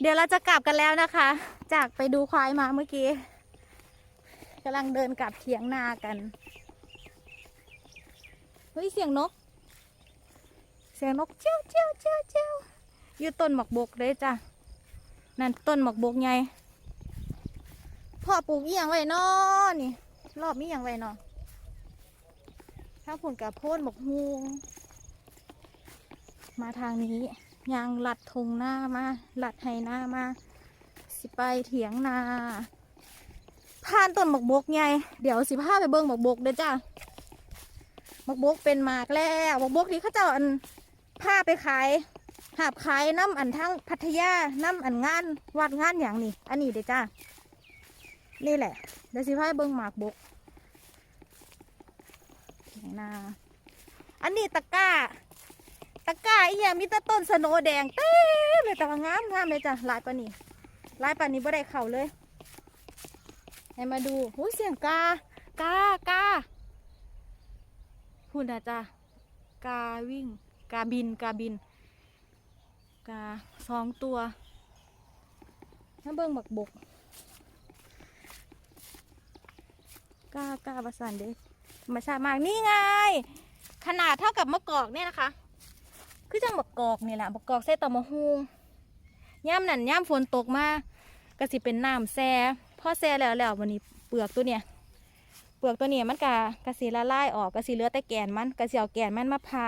เดี๋ยวเราจะกลับกันแล้วนะคะ จากไปดูควายมาเมื่อกี้กำลังเดินกลับเถียงนากันเฮ้ยเสียงนก เสียงนกเจ้าเจ้าเจ้าเจ้าอยู่ต้นหมอกบกเลยจ้ะนั่นต้นหมอกบกไงพ่อปลูกอีหยังไว้นอนี่ รอบนี้ยังไว้นอถ้าผลกับโพนหมกฮวงมาทางนี้ ยางลัดทงหน้ามาลัดไฮหน้ามา สิไปเถียงนาผ่านต้นหมกบกไงเดี๋ยวสิพาไปเบิ้งหมกบกเด้อจ้าหมกบกเป็นหมากแล้วหมกบกที่เขาเจ้าอันพาไปขายหาบขายน้ำอันทั้งพัทยาน้ำอันงานวัดงานอย่างนี้อันนี้เด้อจ้านี่แหละเดี๋ยวสิพาไปเบิ้งหมากบกเถียงนาอันนี้ตะกร้าตะกร้า อีหยังมีแต่ต้นสโนแดงเต็มเลยแต่ว่างามงามเลยจ้ะลายปานนี้ลายปานนี้บ่ได้เข่าเลยให้มาดูหูเสียงกากากาพูดนะจ้ะกาวิ่ง กาบินกาบิน กาสองตัวน้าเบิ่งบักบกกากาประสานเด้ธรรมชาติมากนี่ไง ขนาดเท่ากับมะกอกเนี่ยนะคะ คือจังบักกอกนี่แหละบักกอกใส่ตอมะฮุงย่ามนั่นย่ามฝนตกมาก็สิเป็นน้ำแซ่พอแซ่แล้วแล้ววันนี้เปลือกตัวเนี้ยเปลือกตัวเนี้ยมันกะกะสิละลายออกกะสิเหลือแต่แกนมันกะสิเอาแกนมันมาพา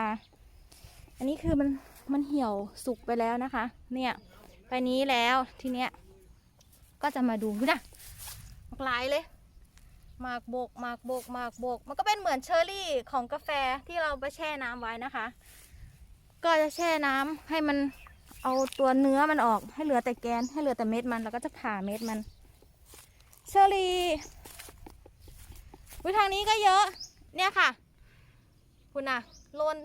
อันนี้คือมันมันเหี่ยวสุกไปแล้วนะคะ เนี่ยไปนี้แล้วทีเนี้ยก็จะมาดูนะหลากหลายเลยหมากบกหมากบกหมากบก มันก็เป็นเหมือนเชอร์รี่ของกาแฟที่เราไปแช่น้ำไว้นะคะ ก็จะแช่น้ำให้มันเอาตัวเนื้อมันออกให้เหลือแต่แกนให้เหลือแต่เม็ดมันแล้วก็จะผ่าเม็ดมันเชอรี่วิทางนี้ก็เยอะเนี่ยค่ะคุณน่ะโลน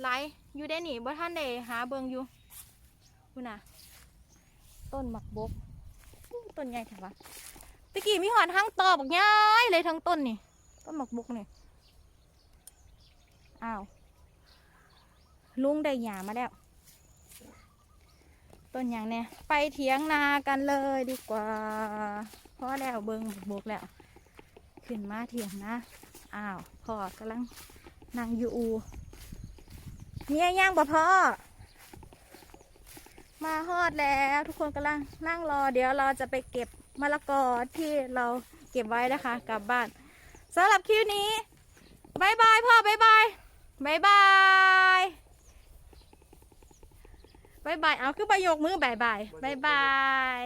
ไหลอยู่ได้หนิบ่ท่านเดหาเบิงอยู่คุณน่ะต้นหมักบกต้นใหญ่แถวะตะกี้มีหอนทั้งตอบอกง่ายเลยทั้งต้นนี่ต้นหมักบกนี่อ้าว ลุงได้หยามาแล้ว ต้นอย่างเนี่ยไปเถียงนากันเลยดีกว่าเพราะแล้วเบิงบกแล้ว ขึ้นมาเถียงนะ อ้าวพ่อกำลังนั่งอยู่อูเนี่ยย่างบ่พ่อ มาฮอดแล้วทุกคนกำลังนั่งรอ เดี๋ยวเราจะไปเก็บมะละกอที่เราเก็บไว้นะคะกลับบ้านสำหรับคลิปนี้บายบายพ่อบายบายบายบาย บายบายเอาคือประโยคมือบายบายบายบาย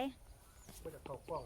ก็จะเข้ากล้อง